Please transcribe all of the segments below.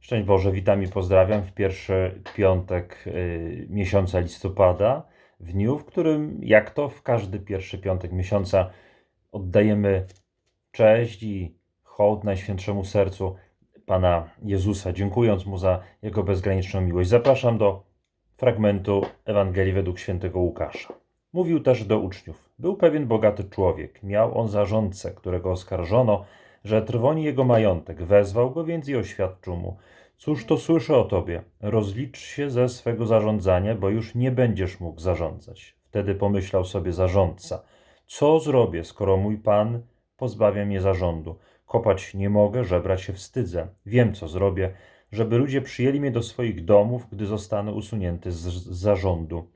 Szczęść Boże, witam i pozdrawiam w pierwszy piątek y, miesiąca listopada, w dniu, w którym, jak to w każdy pierwszy piątek miesiąca, oddajemy cześć i hołd Najświętszemu Sercu Pana Jezusa, dziękując Mu za Jego bezgraniczną miłość. Zapraszam do fragmentu Ewangelii według świętego Łukasza. Mówił też do uczniów. Był pewien bogaty człowiek. Miał on zarządcę, którego oskarżono, że trwoni jego majątek. Wezwał go więc i oświadczył mu: Cóż to słyszę o tobie? Rozlicz się ze swego zarządzania, bo już nie będziesz mógł zarządzać. Wtedy pomyślał sobie zarządca: Co zrobię, skoro mój pan pozbawia mnie zarządu? Kopać nie mogę, żebrać się wstydzę. Wiem, co zrobię, żeby ludzie przyjęli mnie do swoich domów, gdy zostanę usunięty z, zarządu.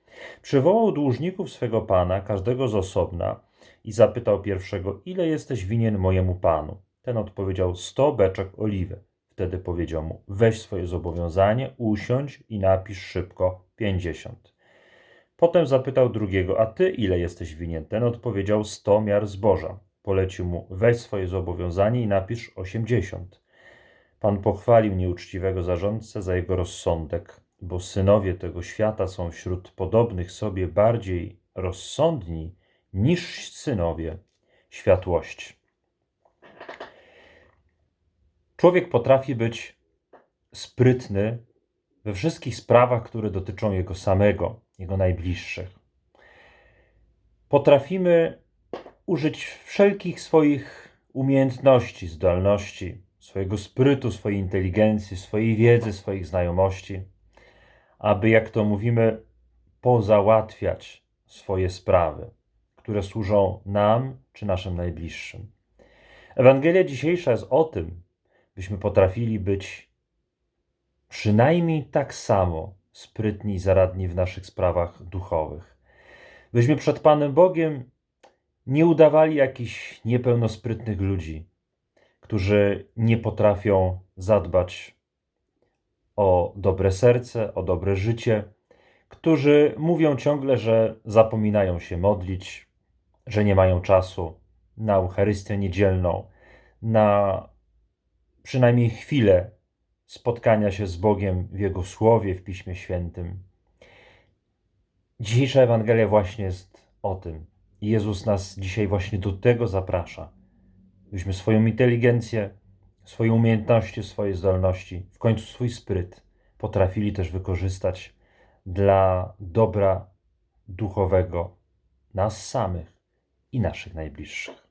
Przywołał dłużników swego pana, każdego z osobna, i zapytał pierwszego: Ile jesteś winien mojemu panu? Ten odpowiedział: Sto beczek oliwy. Wtedy powiedział mu: Weź swoje zobowiązanie, usiądź i napisz szybko pięćdziesiąt. Potem zapytał drugiego: A ty ile jesteś winien? Ten odpowiedział: Sto miar zboża. Polecił mu: Weź swoje zobowiązanie i napisz osiemdziesiąt. Pan pochwalił nieuczciwego zarządcę za jego rozsądek, bo synowie tego świata są wśród podobnych sobie bardziej rozsądni niż synowie światłości. Człowiek potrafi być sprytny we wszystkich sprawach, które dotyczą jego samego, jego najbliższych. Potrafimy użyć wszelkich swoich umiejętności, zdolności, swojego sprytu, swojej inteligencji, swojej wiedzy, swoich znajomości, aby, jak to mówimy, pozałatwiać swoje sprawy, które służą nam czy naszym najbliższym. Ewangelia dzisiejsza jest o tym, byśmy potrafili być przynajmniej tak samo sprytni i zaradni w naszych sprawach duchowych. Byśmy przed Panem Bogiem nie udawali jakichś niepełnosprytnych ludzi, którzy nie potrafią zadbać o dobre serce, o dobre życie, którzy mówią ciągle, że zapominają się modlić, że nie mają czasu na Eucharystię niedzielną, na przynajmniej chwilę spotkania się z Bogiem w Jego Słowie, w Piśmie Świętym. Dzisiejsza Ewangelia właśnie jest o tym. I Jezus nas dzisiaj właśnie do tego zaprasza, byśmy swoją inteligencję, swoje umiejętności, swoje zdolności, w końcu swój spryt potrafili też wykorzystać dla dobra duchowego nas samych i naszych najbliższych.